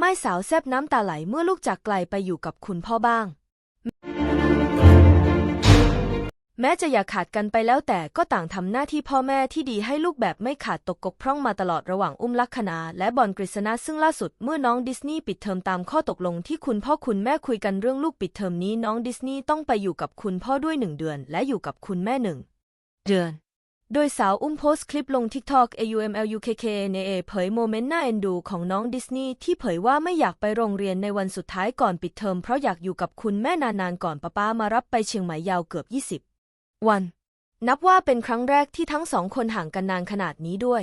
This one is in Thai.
ไม่สาวแซบน้ำตาไหลเมื่อลูกจากไกลไปอยู่กับคุณพ่อบ้าง แม้จะอย่าขาดกันไปแล้วแต่ก็ต่างทำหน้าที่พ่อแม่ที่ดีให้ลูกแบบไม่ขาดตกกกพร่องมาตลอดระหว่างอุ้มลักษณาและบอลกฤษณะซึ่งล่าสุดเมื่อน้องดิสนีย์ปิดเทอมตามข้อตกลงที่คุณพ่อคุณแม่คุยกันเรื่องลูกปิดเทอมนี้น้องดิสนีย์ต้องไปอยู่กับคุณพ่อด้วยหนึ่งเดือน และอยู่กับคุณแม่หนึ่งเดือน โดยสาวอุ้มโพสต์คลิปลง TikTok AUMLUKK ในเอเผยโมเมนต์น่าเอ็นดูของน้องดิสนีย์ที่เผยว่าไม่อยากไปโรงเรียนในวันสุดท้ายก่อนปิดเทอมเพราะอยากอยู่กับคุณแม่นานๆก่อนป้าป้ามารับไปเชียงใหม่ยาวเกือบ 20 วัน นับว่าเป็นครั้งแรกที่ทั้งสองคนห่างกันนานขนาดนี้ด้วย